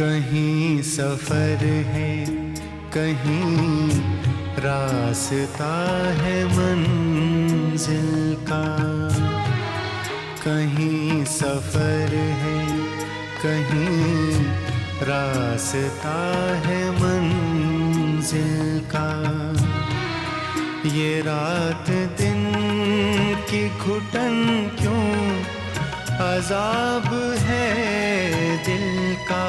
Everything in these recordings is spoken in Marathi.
कहीं सफ़र है, कहीं रास्ता है मंजिल का। कहीं सफ़र है, कहीं रास्ता है मंजिल का। ये रात दिन की घुटन क्यों अजाब है? दिल का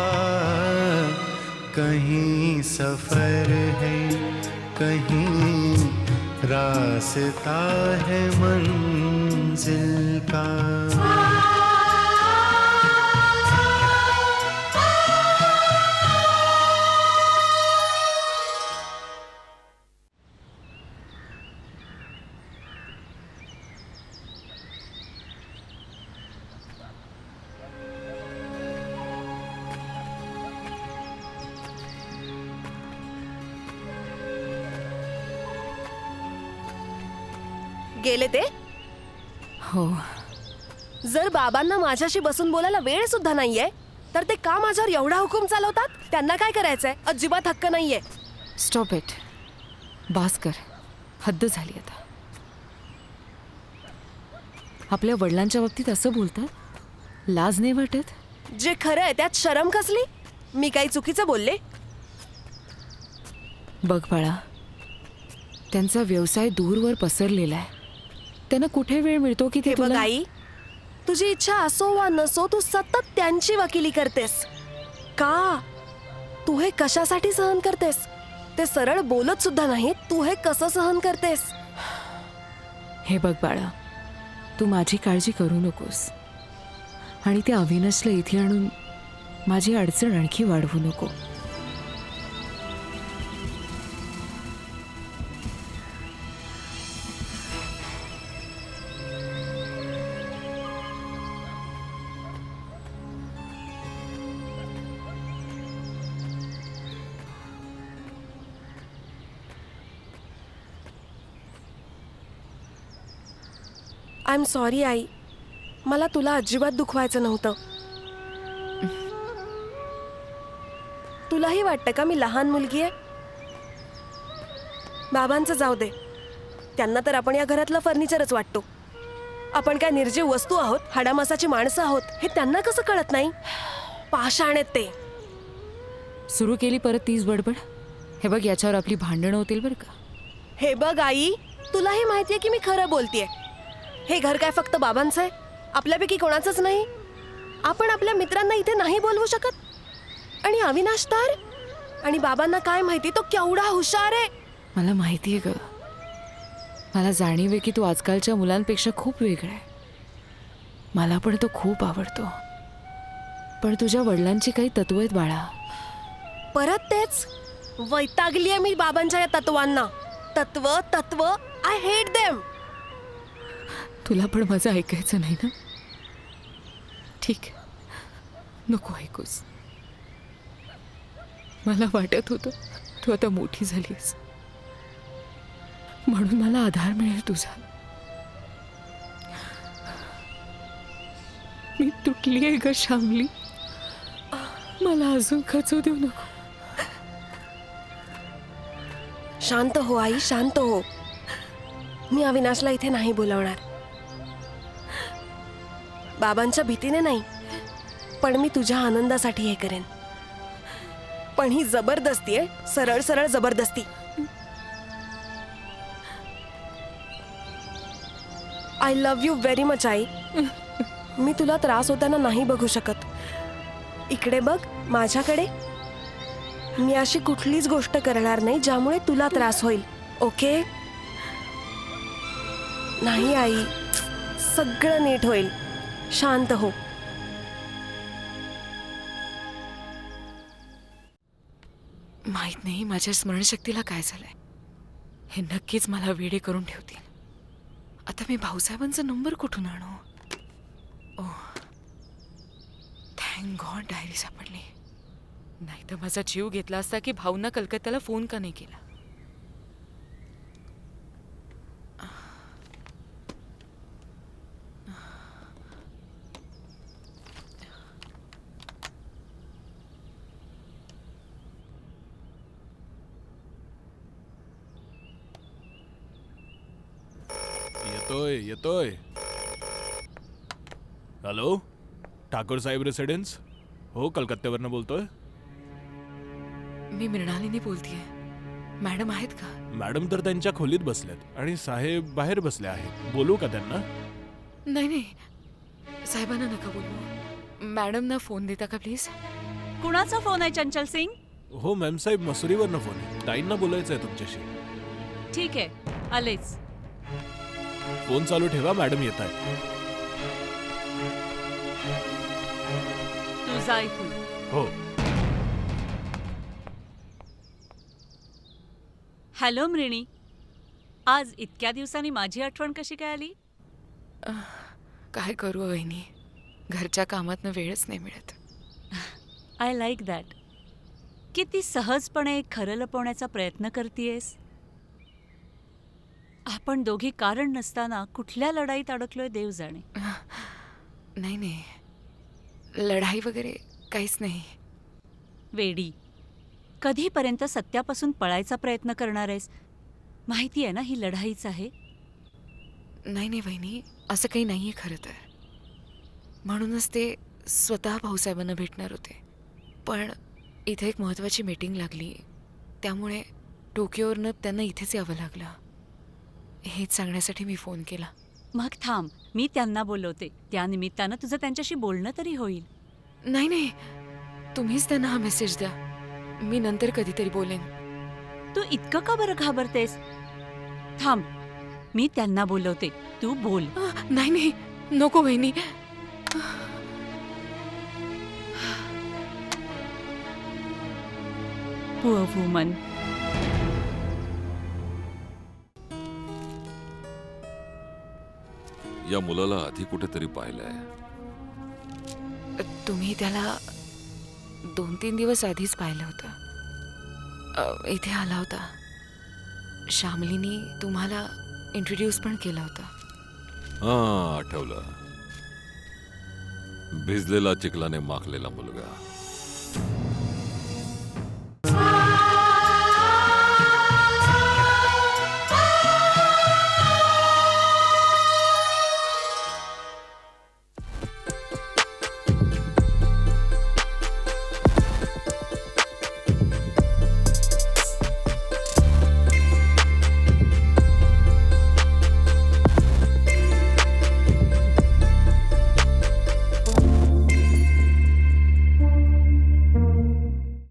कहीं सफर है कहीं रास्ता है मंजिल का। गेले ते? हो. जर बाबांना माझ्याशी बसून बोलायला वेळ सुद्धा नाहीये तर ते का माझ्यावर एवढा हुकूम चालवतात? त्यांना काय करायचंय? अजिबात हक्क नाहीये. स्टॉप इट बास कर हद्द झाली आता. आपल्या वडिलांच्या बाबतीत असं बोलतात लाज नाही वाटत? जे खरं आहे त्यात शरम कसली? मी काही चुकीचं बोलले? बघ बाळा त्यांचा व्यवसाय दूरवर पसरलेला आहे. त्यांना कुठे वेळ मिळतो की ते हे बघ तुला आई तुझी इच्छा असो वा नसो तू सतत त्यांची वकिली करतेस. का? तू हे कशासाठी सहन करतेस? ते सरळ बोलत सुद्धा नाही तू हे कसं सहन करतेस? हे बघ बाळा तू माझी काळजी करू नकोस. आणि त्या अविनाशला इथे आणून माझी अडचण आणखी वाढवू नको. आय एम सॉरी आई. मला तुला अजिबात दुखवायचं नव्हतं. तुलाही वाटतं का मी लहान मुलगी आहे? बाबांचं जाऊ दे. त्यांना तर आपण या घरातलं फर्निचरच वाटतो. आपण काय निर्जीव वस्तू आहोत हाडामासाची माणसं आहोत हे त्यांना कसं कळत नाही? पाषाण आहेत ते. सुरू केली परत तीच बडबड? हे बघ याच्यावर आपली भांडणं होतील बरं का? हे बघ आई. तुलाही माहितीये की मी खरं बोलतेय. हे घर काय फक्त बाबांचं आहे? आपल्यापैकी कोणाचंच नाही? आपण आपल्या मित्रांना इथे नाही बोलवू शकत? आणि अविनाश तर? आणि बाबांना काय माहिती? तो केवढा हुशार आहे. मला माहिती आहे ग. मला जाणीव आहे की तू आजकालच्या मुलांपेक्षा खूप वेगळा आहे. मला पण तो खूप आवडतो. पण तुझ्या वडिलांची काही तत्व आहेत बाळा. परत तेच? वैतागली आहे मी बाबांच्या या तत्वांना. तत्व तत्व आय हेट देम तुला पण माझं ऐकायचं नाही ना? ठीक. नको ऐकूस. मला वाटत होतं तू आता मोठी झालीस. म्हणून मला आधार मिळेल तुझा. मी तुटली आहे ग शामली मला अजून खचू देऊ नको. शांत हो आई शांत हो. मी अविनाशला इथे नाही बोलावणार. बाबांच्या भीतीने नाही पण मी तुझ्या आनंदासाठी हे करेन. पण ही जबरदस्ती आहे सरळ सरळ जबरदस्ती. I love you very much आई. मी तुला त्रास होताना नाही बघू शकत. इकडे बघ माझ्याकडे. मी अशी कुठलीच गोष्ट करणार नाही ज्यामुळे तुला त्रास होईल ओके? नाही आई. सगळं नीट होईल. शांत हो. माहीत नाही माझ्या स्मरणशक्तीला काय झालंय. हे नक्कीच मला वेडे करून ठेवतील. आता मी भाऊसाहेबांचा नंबर कुठून आणू? ओ थँक गॉड डायरी सापडली. नाही तर माझा जीव घेतला असता की भाऊंना कलकत्त्याला फोन का नाही केला? येतोय येतोय. हॅलो ठाकूर साहेब रेसिडेन्स हो कलकत्त्यावरनं बोलतोय. मी मृणालिनी बोलतीये. मॅडम आहेत का? मॅडम तर त्यांच्या खोलीत बसल्यात आणि साहेब बाहेर बसले आहेत. बोलू का त्यांना? नाही नाही. साहेबांना नका बोलू. मॅडमना फोन देता का प्लीज कुणाचा फोन आहे चंचल सिंग? हो मॅम साहेब मसुरीवरनं फोन आहे. ताईंना बोलायचं आहे तुमच्याशी. ठीक आहे आलेच. फोन चालू ठेवा मॅडम येत आहेत. तू जा इथून. हो. हॅलो मृणी. आज इतक्या दिवसांनी माझी आठवण कशी काय आली? काय करू वहिनी? घरच्या कामातनं वेळच नाही मिळत. आय लाईक दॅट किती सहजपणे खरं लपवण्याचा प्रयत्न करतेयस? आपण दोघी कारण नसताना कुठल्या लढाईत अडकलोय देव जाणे. नाही नाही. लढाई वगैरे काहीच नाही. वेडी कधीपर्यंत सत्यापासून पळायचा प्रयत्न करणार आहेस? माहिती आहे ना ही लढाईच आहे? नाही नाही वहिनी असं काही नाही आहे खरं तर. म्हणूनच ते स्वतः भाऊसाहेबांना भेटणार होते. पण इथे एक महत्त्वाची मीटिंग लागली. त्यामुळे टोकियोवरनं त्यांना इथेच यावं लागलं. हेच सांगण्यासाठी मी फोन केला. मग थांब मी त्यांना बोलवते. त्या निमित्तानं तुझं त्यांच्याशी बोलणं तरी होईल. नाही नाही. तुम्हीच त्यांना हा मेसेज द्या. मी नंतर कधीतरी बोलेन. तू इतकं का बरं घाबरतेस? थांब मी त्यांना बोलवते. तू बोल. नाही नाही. नको वहिनी. पुअर वुमन या मुलाला आधी कुठेतरी पाहिलंय. तुम्ही त्याला दोन तीन दिवस आधीच पाहिलं होतं. अ, इथे आला होता. श्यामलीनी तुम्हाला इंट्रोड्यूस पण केलं होतं. हा आठवलं. भिजलेला चिखलाने माखलेला मुलगा.